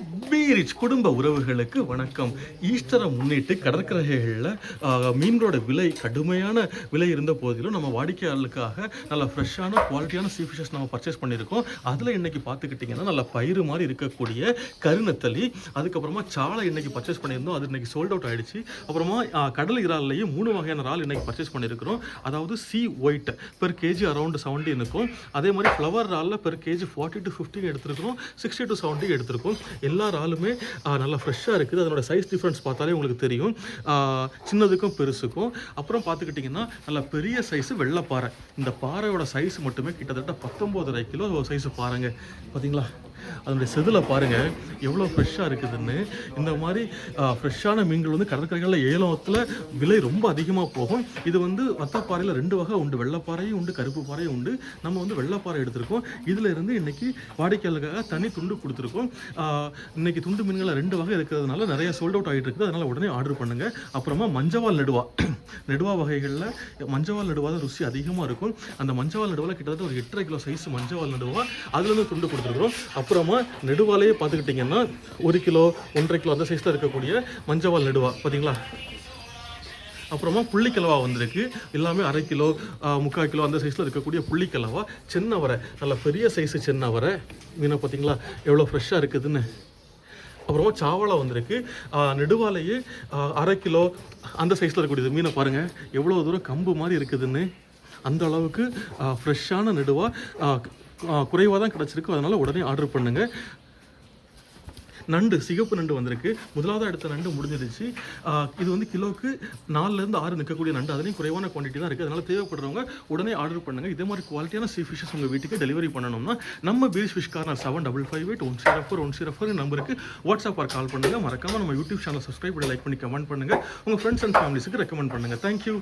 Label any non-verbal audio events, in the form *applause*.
பீரிச் குடும்ப உறவுகளுக்கு வணக்கம். ஈஸ்டரை முன்னிட்டு கடற்கரைகளில் மீன்களோட விலை கடுமையான விலை இருந்த போதிலும் நம்ம வாடிக்கையாளர்களுக்காக நல்ல ஃப்ரெஷ்ஷான குவாலிட்டியான சீ ஃபிஷஸ் நம்ம பர்ச்சேஸ் பண்ணியிருக்கோம். அதில் இன்னைக்கு பார்த்துக்கிட்டிங்கன்னா நல்ல பயிறு மாதிரி இருக்கக்கூடிய கருநத்தலி அதுக்கப்புறமா சாலை இன்னைக்கு பர்ச்சேஸ் பண்ணியிருந்தோம். அது இன்னைக்கு சோல்ட் அவுட் ஆகிடுச்சு அப்புறமா கடல் இறால்லையும் மூணு வகையான இறால் இன்னைக்கு பர்ச்சேஸ் பண்ணியிருக்கிறோம். அதாவது sea white per KG around seventy இருக்கும் அதே மாதிரி flower இறாலில் per KG forty to fifty எடுத்திருக்கிறோம். சிக்ஸ்டி டு செவன்ட்டி எடுத்திருக்கோம். எல்லா இறாலுமே நல்லா ஃப்ரெஷ்ஷாக இருக்குது. அதனோட சைஸ் டிஃப்ரென்ஸ் பார்த்தாலே உங்களுக்கு தெரியும். சின்னதுக்கும் பெருசுக்கும். அப்புறம் பார்த்துக்கிட்டிங்கன்னா நல்ல பெரிய சைஸு வெள்ளைப்பாறை இந்த பாறையோட சைஸ் மட்டுமே கிட்டத்தட்ட பத்தொம்போதரை கிலோ சைஸ் பாருங்க பார்த்தீங்களா அதனுடைய செதில் பாருங்கள் எவ்வளோ ஃப்ரெஷ்ஷாக இருக்குதுன்னு. இந்த மாதிரி ஃப்ரெஷ்ஷான மீன்கள் வந்து கடற்கரைகளில் ஏலத்தில் விலை ரொம்ப அதிகமாக போகும். இது வந்து வத்தப்பாறையில் ரெண்டு வகை உண்டு. வெள்ளைப்பாறையும் உண்டு கருப்பு பாறையும் உண்டு. நம்ம வந்து வெள்ளைப்பாறை எடுத்திருக்கோம். இதில் இருந்து இன்னைக்கு வாடிக்கையாளருக்காக தனி துண்டு கொடுத்துருக்கோம். இன்றைக்கி துண்டு மீன்களில் ரெண்டு வகை இருக்கிறதுனால நிறைய சோல்ட் அவுட் ஆகிட்டு இருக்குது. அதனால் உடனே ஆர்டர் பண்ணுங்கள் அப்புறமா மஞ்சவால் நெடுவா. *clears throat* நெடுவா வகைகளில் மஞ்சவால் நெடுவா தான் ருசி அதிகமாக இருக்கும். அந்த மஞ்சவால் நெடுவால கிட்டத்தட்ட ஒரு எட்டரை கிலோ சைஸ் மஞ்சவால் நடுவா. அதுலேருந்து துண்டு கொடுத்துருக்குறோம். அப்புறமா நெடுவாலையே பார்த்துக்கிட்டிங்கன்னா ஒரு கிலோ ஒன்றரை கிலோ அந்த சைஸில் இருக்கக்கூடிய மஞ்சவால் நெடுவா பார்த்தீங்களா அப்புறமா புள்ளிக்கிழவா வந்திருக்கு. எல்லாமே அரை கிலோ முக்கால் கிலோ அந்த சைஸில் இருக்கக்கூடிய புள்ளிக்கிழவா சின்னவரை நல்ல பெரிய சைஸு சின்னவரை. மீனை பார்த்தீங்களா எவ்வளோ ஃப்ரெஷ்ஷாக இருக்குதுன்னு. அப்புறமா சாவளை வந்திருக்கு. நெடுவாலையே அரை கிலோ அந்த சைஸில் இருக்கக்கூடியது. மீனை பாருங்கள் எவ்வளோ தூரம் கம்பு மாதிரி இருக்குதுன்னு. அந்த அளவுக்கு ஃப்ரெஷ்ஷான நெடுவாக குறைவாக தான் கிடச்சிருக்கு. அதனால் உடனே ஆர்டர் பண்ணுங்கள் நண்டு சிகப்பு நண்டு வந்திருக்கு. முதலாவது எடுத்த நண்டு முடிஞ்சிருச்சு. இது வந்து கிலோவுக்கு நாலுலேருந்து ஆறு நிற்கக்கூடிய நண்டு. அதுலேயும் குறைவான குவான்டிட்டி தான் இருக்குது அதனால் தேவைப்படுறவங்க உடனே ஆர்டர் பண்ணுங்கள் இதே மாதிரி குவாலிட்டியான சீ ஃபிஷஸ் உங்கள் வீட்டுக்கு டெலிவரி பண்ணணும்னா நம்ம beach fish corner seven double five eight one zero four one zero four நம்பருக்கு வாட்ஸ்அப் ஆர் கால் பண்ணுங்கள் மறக்காமல் நம்ம யூடியூப் சேனல் சப்ஸ்கிரைப் பண்ணி லைக் பண்ணி கமெண்ட் பண்ணுங்கள் உங்கள் ஃப்ரெண்ட்ஸ் அண்ட் ஃபேமிலிஸுக்கு ரெக்கமெண்ட் பண்ணுங்கள் தேங்க்யூ